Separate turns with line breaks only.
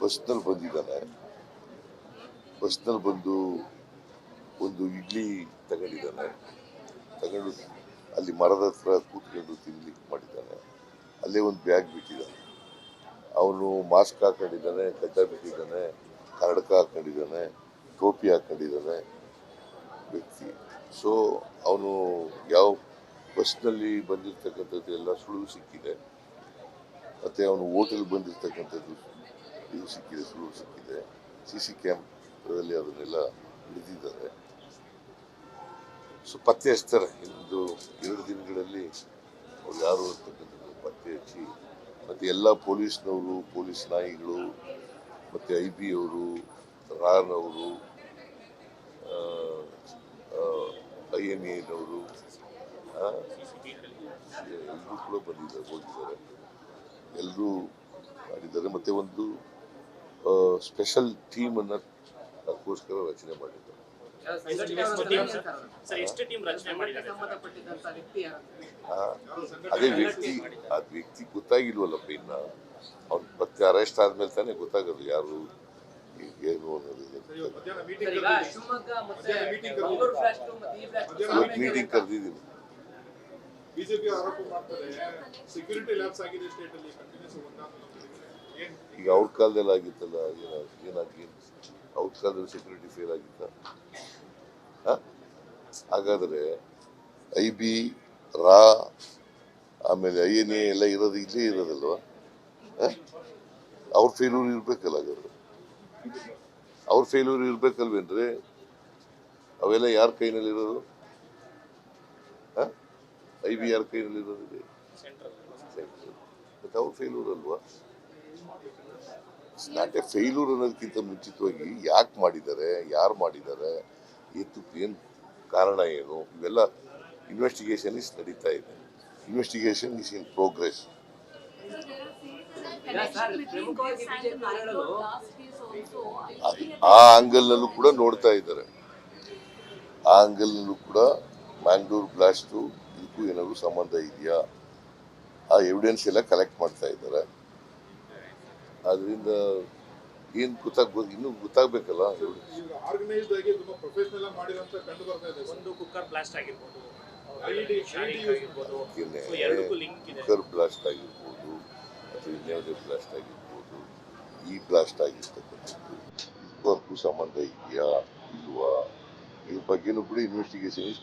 ಬಸ್ನಲ್ಲಿ ಬಂದಿದ್ದಾನೆ. ಬಸ್ನಲ್ಲಿ ಬಂದು ಒಂದು ಇಡ್ಲಿ ತಗೊಂಡಿದ್ದಾನೆ. ತಗೊಂಡು ಅಲ್ಲಿ ಮರದ ಹತ್ರ ಕೂತ್ಕೊಂಡು ತಿನ್ಲಿಕ್ಕೆ ಮಾಡಿದ್ದಾನೆ. ಅಲ್ಲೇ ಒಂದು ಬ್ಯಾಗ್ ಬಿಟ್ಟಿದ್ದಾನೆ. ಅವನು ಮಾಸ್ಕ್ ಹಾಕೊಂಡಿದ್ದಾನೆ ಗಡ್ಡ ಬಿಟ್ಟಿದ್ದಾನೆ, ಕರಡಕ ಹಾಕೊಂಡಿದ್ದಾನೆ, ಟೋಪಿ ಹಾಕೊಂಡಿದ್ದಾನೆ ವ್ಯಕ್ತಿ. ಸೊ ಅವನು ಯಾವ ಬಸ್ನಲ್ಲಿ ಬಂದಿರತಕ್ಕಂಥದ್ದು ಎಲ್ಲ ಸುಳಿವು ಸಿಕ್ಕಿದೆ. ಮತ್ತು ಅವನು ಹೋಟೆಲ್ ಬಂದಿರ್ತಕ್ಕಂಥದ್ದು ಇದು ಸಿಕ್ಕಿದೆ, ಸುಳ್ಳು ಸಿಕ್ಕಿದೆ. ಸಿ ಸಿ ಕ್ಯಾಮ್ರಾದಲ್ಲಿ ಅದನ್ನೆಲ್ಲ ಹಿಡಿದಿದ್ದಾರೆ. ಸೊ, ಪತ್ತೆ ಹಚ್ತಾರೆ. ಇನ್ನೊಂದು ಎರಡು ದಿನಗಳಲ್ಲಿ ಅವ್ರು ಯಾರು ಅಂತಕ್ಕಂಥದ್ದು ಪತ್ತೆ ಹಚ್ಚಿ, ಮತ್ತು ಎಲ್ಲ ಪೊಲೀಸ್ನವರು, ಪೊಲೀಸ್ ನಾಯಿಗಳು, ಮತ್ತು ಐ ಬಿ ಅವರು ರಾನವರು ಐ ಎನ್ ಎನವರು ಎಲ್ಲರೂ ಕೂಡ ಬಂದಿದ್ದಾರೆ, ಹೋಗಿದ್ದಾರೆ. ಎಲ್ಲರೂ ಮಾಡಿದ್ದಾರೆ. ಮತ್ತು ಒಂದು ಸ್ಪೆಷಲ್ ಟೀಮನ್ನು ಅದಕ್ಕೋಸ್ಕರ ರಚನೆ ಮಾಡಿದ್ದಾರೆ
ಸರ್ ಎಷ್ಟು ಟೀಮ್ ರಚನೆ ಮಾಡಿದ್ದಾರೆ
ಸಂಬಂಧಪಟ್ಟಿದ್ದಂತ ವ್ಯಕ್ತಿ ಯಾರು
ಆ, ಅದೇ ವ್ಯಕ್ತಿ ಆ ವ್ಯಕ್ತಿ ಗೊತ್ತಾಗಿಲ್ವಲ್ಲಪ್ಪ ಇನ್ನ ಅವ್ನು ಮತ್ತೆ ಅರೆಸ್ಟ್ ಆದ್ಮೇಲೆ ತಾನೇ ಗೊತ್ತಾಗೋದು ಯಾರು ಏನು ಅನ್ನೋದು
ಮಧ್ಯಾಹ್ನ
ಸರ್
ಮೀಟಿಂಗ್
ಈಗ ಶಿವಮೊಗ್ಗ ಮತ್ತೆ
meeting
ಮಂಗಳೂರು ಫ್ಲಾಶ್ ಮತ್ತೆ ಈ ಫ್ಲಾಶ್
ಇವತ್ತು ಮೀಟಿಂಗ್ ಕರೆದಿದ್ದೀನಿ
ಬಿಜೆಪಿ ಆರೋಪ ಮಾಡ್ತಾರೆ ಸೆಕ್ಯೂರಿಟಿ ಲ್ಯಾಬ್ಸ್ ಆಗಿದೆ ಸ್ಟೇಟ್ ಅಲ್ಲಿ ಕಂಟಿನ್ಯೂಸ್ ಏನ್
ಈಗ ಅವ್ರ ಕಾಲದಲ್ಲಿ ಆಗಿತ್ತಲ್ಲ ಏನ ಏನಾಗಿ? ಅವ್ರ ಕಾಲದಲ್ಲಿ ಸೆಕ್ಯೂರಿಟಿ ಫೇಲ್ ಆಗಿತ್ತ? ಹಾಗಾದರೆ ಐ ಬಿ ರಾ ಆಮೇಲೆ ಐ ಎನ್ ಎ ಎಲ್ಲ ಇರೋದು ಇಲ್ಲೇ ಇರೋದಲ್ವಾ? ಅವ್ರ ಫೇಲ್ಯೂರ್ ಇರ್ಬೇಕಲ್ಲ ಹಾಗಾದ್ರೆ. ಅವ್ರ ಫೇಲ್ಯೂರ್ ಇರ್ಬೇಕಲ್ವೇನ್ರಿ? ಅವೆಲ್ಲ ಯಾರ ಕೈನಲ್ಲಿರೋದು ಐ ಬಿ ಯಾರ ಇರೋದು ಮತ್ತೆ ಅವ್ರ ಫೇಲ್ಯೂರ್ ಅಲ್ವಾ? ನಾಟ್ ಎ ಫೇಲ್ಯೂರ್ ಅನ್ನೋದಕ್ಕಿಂತ ಮುಂಚಿತವಾಗಿ ಯಾಕೆ ಮಾಡಿದ್ದಾರೆ ಯಾರು ಮಾಡಿದ್ದಾರೆ ಎತ್ತು ಏನು ಕಾರಣ ಏನು ಇವೆಲ್ಲ ಇನ್ವೆಸ್ಟಿಗೇಷನ್ ಇಸ್ ನಡೀತಾ ಇದೆ. ಇನ್ವೆಸ್ಟಿಗೇಷನ್ ಇಸ್ ಇನ್ ಪ್ರೋಗ್ರೆಸ್ ಆ ಆಂಗಲ್ನಲ್ಲೂ ಕೂಡ ನೋಡ್ತಾ ಇದ್ದಾರೆ. ಆ ಆಂಗಲ್ನಲ್ಲೂ ಕೂಡ ಮ್ಯಾಂಗ್ಳೂರ್ ಬ್ಲಾಸ್ಟು ಇದಕ್ಕೂ ಏನಾದರೂ ಸಂಬಂಧ ಇದೆಯಾ? ಆ ಎವಿಡೆನ್ಸ್ ಎಲ್ಲ ಕಲೆಕ್ಟ್ ಮಾಡ್ತಾ ಇದ್ದಾರೆ. ಅದರಿಂದ ಏನು ಗೊತ್ತಾಗ ಇನ್ನೂ ಗೊತ್ತಾಗಬೇಕಲ್ಲ?
ಆರ್ಗನೈಸ್ಡ್ ಆಗಿ ತುಂಬಾ ಪ್ರೊಫೆಷನಲ್ ಆಗಿ ಮಾಡಿರೋಂತ ಕಂಡು ಬರ್ತಾ ಇದೆ
ಒಂದು ಕುಕ್ಕರ್ ಬ್ಲಾಸ್ಟ್ ಆಗಿರ್ಬೋದು
ಕುಕ್ಕರ್ ಬ್ಲಾಸ್ಟ್ ಅಥವಾ ಇನ್ಯಾವುದೇ ಬ್ಲಾಸ್ಟ್ ಆಗಿರ್ಬೋದು ಈ ಬ್ಲಾಸ್ಟ್ ಆಗಿರ್ತಕ್ಕಂಥದ್ದು ಇದಕ್ಕೂ ಸಂಬಂಧ ಇದೆಯಾ ಇಲ್ವಾ ಇದ್ರ ಬಗ್ಗೆನೂ ಕೂಡ ಇನ್ವೆಸ್ಟಿಗೇಷನ್ ಇಸ್